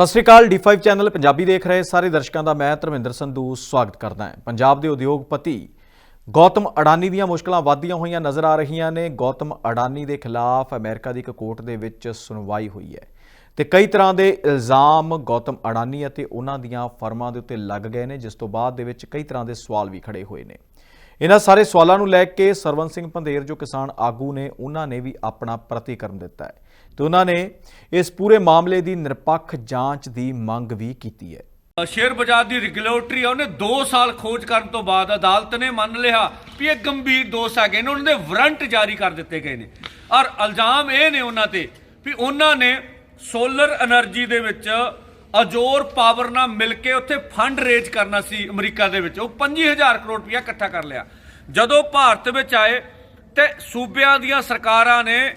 ਸਤਿ ਸ਼੍ਰੀ ਅਕਾਲ D5 channel Punjabi ਦੇਖ ਰਹੇ ਸਾਰੇ ਦਰਸ਼ਕਾਂ ਦਾ ਮੈਂ ਧਰਮਿੰਦਰ ਸੰਧੂ ਸਵਾਗਤ ਕਰਦਾ ਹਾਂ। ਪੰਜਾਬ ਦੇ ਉਦਯੋਗਪਤੀ ਗੌਤਮ ਅਡਾਨੀ ਦੀਆਂ ਮੁਸ਼ਕਲਾਂ ਵਧਦੀਆਂ ਹੋਈਆਂ ਨਜ਼ਰ ਆ ਰਹੀਆਂ ਨੇ। ਗੌਤਮ ਅਡਾਨੀ ਦੇ ਖਿਲਾਫ ਅਮਰੀਕਾ ਦੀ ਇੱਕ ਕੋਰਟ ਦੇ ਵਿੱਚ ਸੁਣਵਾਈ ਹੋਈ ਹੈ ਤੇ ਕਈ ਤਰ੍ਹਾਂ ਦੇ ਇਲਜ਼ਾਮ ਗੌਤਮ ਅਡਾਨੀ ਅਤੇ ਉਹਨਾਂ ਦੀਆਂ ਫਰਮਾਂ ਦੇ ਉੱਤੇ ਲੱਗ ਗਏ ਨੇ, ਜਿਸ ਤੋਂ ਬਾਅਦ ਦੇ ਵਿੱਚ ਕਈ ਤਰ੍ਹਾਂ ਦੇ ਸਵਾਲ ਵੀ ਖੜੇ ਹੋਏ ਨੇ। ਇਹਨਾਂ ਸਾਰੇ ਸਵਾਲਾਂ ਨੂੰ ਲੈ ਕੇ ਸਰਵਨ ਸਿੰਘ ਪੰਧੇਰ, ਜੋ ਕਿਸਾਨ ਆਗੂ ਨੇ, ਉਹਨਾਂ ਨੇ ਵੀ ਆਪਣਾ ਪ੍ਰਤੀਕਰਮ ਦਿੱਤਾ ਹੈ। ਤੇ ਉਹਨਾਂ ਨੇ ਇਸ ਪੂਰੇ ਮਾਮਲੇ ਦੀ ਨਿਰਪੱਖ ਜਾਂਚ ਦੀ ਮੰਗ ਵੀ ਕੀਤੀ ਹੈ। ਸ਼ੇਅਰ ਬਾਜ਼ਾਰ ਦੀ ਰੈਗੂਲੇਟਰੀ ਉਹਨੇ 2 ਸਾਲ ਖੋਜ ਕਰਨ ਤੋਂ ਬਾਅਦ ਅਦਾਲਤ ਨੇ ਮੰਨ ਲਿਆ ਵੀ ਇਹ ਗੰਭੀਰ ਦੋਸ਼ ਹੈਗੇ ਨੇ, ਉਹਨਾਂ ਦੇ ਵਾਰੰਟ ਜਾਰੀ ਕਰ ਦਿੱਤੇ ਗਏ ਨੇ। ਔਰ ਇਲਜ਼ਾਮ ਇਹ ਨੇ ਉਹਨਾਂ ਤੇ ਵੀ ਉਹਨਾਂ ਨੇ ਸੋਲਰ એનર્ਜੀ ਦੇ ਵਿੱਚ ਅਜੋਰ ਪਾਵਰ ਨਾਲ ਮਿਲ ਕੇ ਉੱਥੇ ਫੰਡ ਰੇਜ ਕਰਨਾ ਸੀ ਅਮਰੀਕਾ ਦੇ ਵਿੱਚ। ਉਹ 25000 ਕਰੋੜ ਰੁਪਇਆ ਇਕੱਠਾ ਕਰ ਲਿਆ। ਜਦੋਂ ਭਾਰਤ ਵਿੱਚ ਆਏ ਤੇ ਸੂਬਿਆਂ ਦੀਆਂ ਸਰਕਾਰਾਂ ਨੇ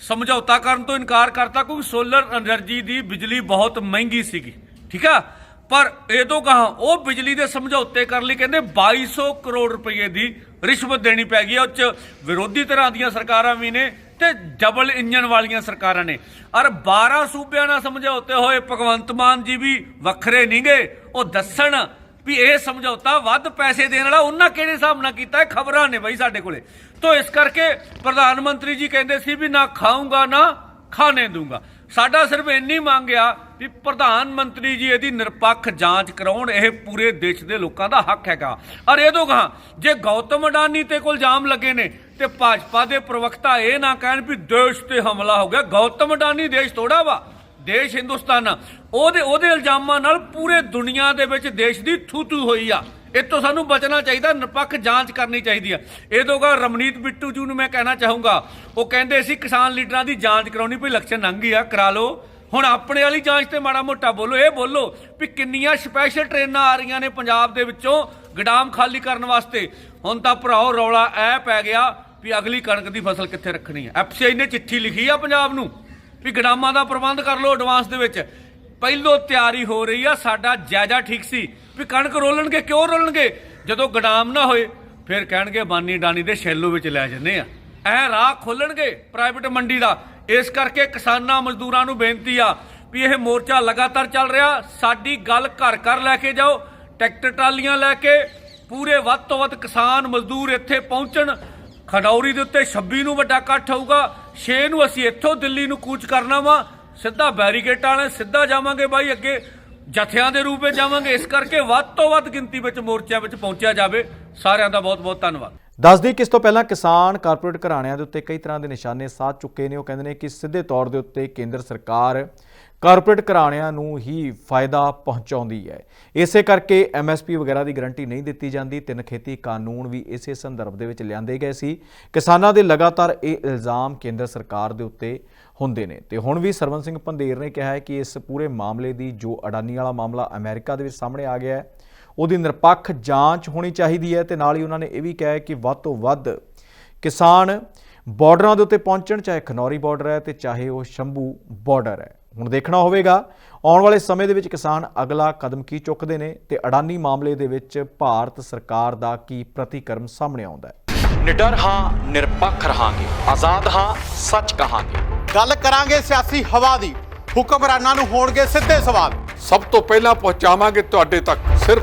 ਸਮਝੌਤਾ ਕਰਨ ਤੋਂ ਇਨਕਾਰ ਕਰਤਾ, ਕਿਉਂਕਿ ਸੋਲਰ એનર્ਜੀ ਦੀ ਬਿਜਲੀ ਬਹੁਤ ਮਹਿੰਗੀ ਸੀਗੀ। ਠੀਕ ਆ? ਪਰ ਇਹ ਤੋਂ ਕਹਾ ਉਹ ਬਿਜਲੀ ਦੇ ਸਮਝੌਤੇ ਕਰਨ ਲਈ ਕਹਿੰਦੇ 2200 ਕਰੋੜ ਰੁਪਏ ਦੀ ਰਿਸ਼ਵਤ ਦੇਣੀ ਪੈ ਗਈ ਉਹ ਚ ਵਿਰੋਧੀ ਤਰ੍ਹਾਂ ਦੀਆਂ ਸਰਕਾਰਾਂ ਵੀ ਨੇ ਤੇ ਡਬਲ ਇੰਜਨ ਵਾਲੀਆਂ ਸਰਕਾਰਾਂ ਨੇ। ਔਰ 12 ਸੂਬਿਆਂ ਨਾਲ ਸਮਝੌਤੇ ਹੋਏ ਭਗਵੰਤ ਮਾਨ ਜੀ ਵੀ ਵੱਖਰੇ ਨਹੀਂਗੇ। ਉਹ ਦੱਸਣ ਵੀ ਇਹ ਸਮਝੌਤਾ ਵੱਧ ਪੈਸੇ ਦੇਣ ਵਾਲਾ ਉਹਨਾਂ ਕਿਹੜੇ ਹਿਸਾਬ ਨਾਲ ਕੀਤਾ ਹੈ? ਖਬਰਾਂ ਨੇ ਬਈ ਸਾਡੇ ਕੋਲੇ। ਤੋਂ ਇਸ ਕਰਕੇ ਪ੍ਰਧਾਨ ਮੰਤਰੀ ਜੀ ਕਹਿੰਦੇ ਸੀ ਵੀ ਨਾ ਖਾਊਂਗਾ, ਨਾ ਖਾਣੇ ਦੂੰਗਾ। ਸਾਡਾ ਸਿਰਫ ਇੰਨੀ ਮੰਗ ਆ ਵੀ ਪ੍ਰਧਾਨ ਮੰਤਰੀ ਜੀ ਇਹਦੀ ਨਿਰਪੱਖ ਜਾਂਚ ਕਰਾਉਣ, ਇਹ ਪੂਰੇ ਦੇਸ਼ ਦੇ ਲੋਕਾਂ ਦਾ ਹੱਕ ਹੈਗਾ। ਔਰ ਇਹ ਤੋਂ ਕਹਾ ਜੇ ਗੌਤਮ ਅਡਾਨੀ ਤੇ ਕੋਲ ਜਾਮ ਲੱਗੇ ਨੇ, ਤੇ ਭਾਜਪਾ ਦੇ ਪ੍ਰਵਕਤਾ ਇਹ ਨਾ ਕਹਿਣ ਵੀ ਦੇਸ਼ ਤੇ ਹਮਲਾ ਹੋ ਗਿਆ। ਗੌਤਮ ਅਡਾਨੀ ਦੇਸ਼ ਥੋੜਾ ਵਾ, ਦੇਸ਼ ਹਿੰਦੁਸਤਾਨ ਆ। ਉਹਦੇ ਉਹਦੇ ਇਲਜ਼ਾਮਾਂ ਨਾਲ ਪੂਰੇ ਦੁਨੀਆ ਦੇ ਵਿੱਚ ਦੇਸ਼ ਦੀ ਥੂ ਹੋਈ ਆ। ਇਹ ਤੋਂ ਸਾਨੂੰ ਬਚਣਾ ਚਾਹੀਦਾ, ਨਿਰਪੱਖ ਜਾਂਚ ਕਰਨੀ ਚਾਹੀਦੀ ਆ। ਇਹ ਤੋਂ ਗਾ ਰਮਨੀਤ ਬਿੱਟੂ ਜੀ ਨੂੰ ਮੈਂ ਕਹਿਣਾ ਚਾਹੂੰਗਾ, ਉਹ ਕਹਿੰਦੇ ਸੀ ਕਿਸਾਨ ਲੀਡਰਾਂ ਦੀ ਜਾਂਚ ਕਰਾਉਣੀ ਕੋਈ ਇਲੈਕਸ਼ਨ ਲੰਘ ਗਈ ਆ, ਕਰਾ ਲਓ। ਹੁਣ ਆਪਣੇ ਵਾਲੀ ਜਾਂਚ ਤੇ ਮਾੜਾ ਮੋਟਾ ਬੋਲੋ, ਇਹ ਬੋਲੋ ਵੀ ਕਿੰਨੀਆਂ ਸਪੈਸ਼ਲ ਟ੍ਰੇਨਾਂ ਆ ਰਹੀਆਂ ਨੇ ਪੰਜਾਬ ਦੇ ਵਿੱਚੋਂ ਗਡਾਮ ਖਾਲੀ ਕਰਨ ਵਾਸਤੇ। ਹੁਣ ਤਾਂ ਭਰਾਓ ਰੌਲਾ ਐ ਪੈ ਗਿਆ ਵੀ ਅਗਲੀ ਕਣਕ ਦੀ ਫਸਲ ਕਿੱਥੇ ਰੱਖਣੀ ਹੈ। ਐਫਸੀਆਈ ਨੇ ਚਿੱਠੀ ਲਿਖੀ ਆ ਪੰਜਾਬ ਨੂੰ ਵੀ ਗਡਾਮਾਂ ਦਾ ਪ੍ਰਬੰਧ ਕਰ ਲਓ ਐਡਵਾਂਸ ਦੇ ਵਿੱਚ। ਪਹਿਲੋਂ ਤਿਆਰੀ ਹੋ ਰਹੀ ਆ, ਸਾਡਾ ਜਾਇਜ਼ਾ ਠੀਕ ਸੀ ਵੀ ਕਣਕ ਰੋਲਣਗੇ, ਕਿਉਂ ਰੋਲਣਗੇ? ਜਦੋਂ ਗਡਾਮ ਨਾ ਹੋਏ, ਫਿਰ ਕਹਿਣਗੇ ਬਾਨੀ ਡਾਨੀ ਦੇ ਸ਼ੈਲੋ ਵਿੱਚ ਲੈ ਜੰਨੇ ਆ। ਐ ਰਾਹ ਖੋਲਣਗੇ ਪ੍ਰਾਈਵੇਟ ਮੰਡੀ ਦਾ। ਇਸ ਕਰਕੇ ਕਿਸਾਨਾਂ ਮਜ਼ਦੂਰਾਂ ਨੂੰ ਬੇਨਤੀ ਆ ਵੀ ਇਹ ਮੋਰਚਾ ਲਗਾਤਾਰ ਚੱਲ ਰਿਹਾ। ਸਾਡੀ ਗੱਲ ਘਰ ਘਰ ਲੈ ਕੇ ਜਾਓ, ਟਰੈਕਟਰ ਟਰਾਲੀਆਂ ਲੈ ਕੇ ਪੂਰੇ ਵੱਧ ਤੋਂ ਵੱਧ ਕਿਸਾਨ ਮਜ਼ਦੂਰ ਇੱਥੇ ਪਹੁੰਚਣ। ਖਡੌਰੀ ਦੇ ਉੱਤੇ 26 ਨੂੰ ਵੱਡਾ ਇਕੱਠ ਹੋਊਗਾ 6 ਨੂੰ ਅਸੀਂ ਇੱਥੋਂ ਦਿੱਲੀ ਨੂੰ ਕੂਚ ਕਰਨਾ ਵਾ। ਸਿੱਧਾ ਬੈਰੀਕੇਡ ਵਾਲੇ ਸਿੱਧਾ ਜਾਵਾਂਗੇ ਬਾਈ, ਅੱਗੇ ਜਥਿਆਂ ਦੇ ਰੂਪ ਵਿੱਚ ਜਾਵਾਂਗੇ। ਇਸ ਕਰਕੇ ਵੱਧ ਤੋਂ ਵੱਧ ਗਿਣਤੀ ਵਿੱਚ ਮੋਰਚਿਆਂ ਵਿੱਚ ਪਹੁੰਚਿਆ ਜਾਵੇ। ਸਾਰਿਆਂ ਦਾ ਬਹੁਤ ਬਹੁਤ ਧੰਨਵਾਦ। ਦੱਸਦੀ ਕਿ ਇਸ ਤੋਂ ਪਹਿਲਾਂ ਕਿਸਾਨ ਕਾਰਪੋਰੇਟ ਘਰਾਣਿਆਂ ਦੇ ਉੱਤੇ ਕਈ ਤਰ੍ਹਾਂ ਦੇ ਨਿਸ਼ਾਨੇ ਸਾਧ ਚੁੱਕੇ ਨੇ। ਉਹ ਕਹਿੰਦੇ ਨੇ ਕਿ ਸਿੱਧੇ ਤੌਰ ਦੇ ਉੱਤੇ ਕੇਂਦਰ ਸਰਕਾਰ ਕਾਰਪੋਰੇਟ ਘਰਾਣਿਆਂ ਨੂੰ ਹੀ ਫਾਇਦਾ ਪਹੁੰਚਾਉਂਦੀ ਹੈ। ਇਸੇ ਕਰਕੇ ਐਮਐਸਪੀ ਵਗੈਰਾ ਦੀ ਗਾਰੰਟੀ ਨਹੀਂ ਦਿੱਤੀ ਜਾਂਦੀ। ਤਿੰਨ ਖੇਤੀ ਕਾਨੂੰਨ ਵੀ ਇਸੇ ਸੰਦਰਭ ਦੇ ਵਿੱਚ ਲਿਆਂਦੇ ਗਏ ਸੀ। ਕਿਸਾਨਾਂ ਦੇ ਲਗਾਤਾਰ ਇਹ ਇਲਜ਼ਾਮ ਕੇਂਦਰ ਸਰਕਾਰ ਦੇ ਉੱਤੇ ਹੁੰਦੇ ਨੇ। ਤੇ ਹੁਣ ਵੀ ਸਰਵਨ ਸਿੰਘ ਪੰਧੇਰ ਨੇ ਕਿਹਾ ਹੈ ਕਿ ਇਸ ਪੂਰੇ ਮਾਮਲੇ ਦੀ ਜੋ ਅਡਾਨੀ ਵਾਲਾ ਮਾਮਲਾ ਅਮਰੀਕਾ ਦੇ ਵਿੱਚ ਸਾਹਮਣੇ ਆ ਗਿਆ ਹੈ ਉਹਦੀ ਨਿਰਪੱਖ ਜਾਂਚ ਹੋਣੀ ਚਾਹੀਦੀ ਹੈ ਤੇ ਨਾਲ ਹੀ ਉਹਨਾਂ ਨੇ ਇਹ ਵੀ ਕਿਹਾ ਕਿ ਵੱਧ ਤੋਂ ਵੱਧ ਕਿਸਾਨ ਬਾਰਡਰਾਂ ਦੇ ਉੱਤੇ ਪਹੁੰਚਣ ਚਾਹੇ ਖਨੌਰੀ ਬਾਰਡਰ ਹੈ ਤੇ ਚਾਹੇ ਉਹ ਸ਼ੰਭੂ ਬਾਰਡਰ ਹੈ। ਹੁਣ ਦੇਖਣਾ ਹੋਵੇਗਾ ਆਉਣ ਵਾਲੇ ਸਮੇਂ ਦੇ ਵਿੱਚ ਕਿਸਾਨ ਅਗਲਾ ਕਦਮ ਕੀ ਚੁੱਕਦੇ ਨੇ ਤੇ ਅਡਾਨੀ ਮਾਮਲੇ ਦੇ ਵਿੱਚ ਭਾਰਤ ਸਰਕਾਰ ਦਾ ਕੀ ਪ੍ਰਤੀਕਰਮ ਸਾਹਮਣੇ ਆਉਂਦਾ ਹੈ। ਨਿਡਰ ਹਾਂ ਨਿਰਪੱਖ ਰਹਾਂਗੇ। ਆਜ਼ਾਦ ਹਾਂ ਸੱਚ ਕਹਾਂਗੇ। ਗੱਲ ਕਰਾਂਗੇ ਸਿਆਸੀ ਹਵਾ ਦੀ। ਹੁਕਮਰਾਨਾਂ ਨੂੰ ਹੋਣਗੇ ਸਿੱਧੇ ਸਵਾਲ। ਸਭ ਤੋਂ ਪਹਿਲਾਂ ਪਹੁੰਚਾਵਾਂਗੇ ਤੁਹਾਡੇ ਤੱਕ ਸਿਰਫ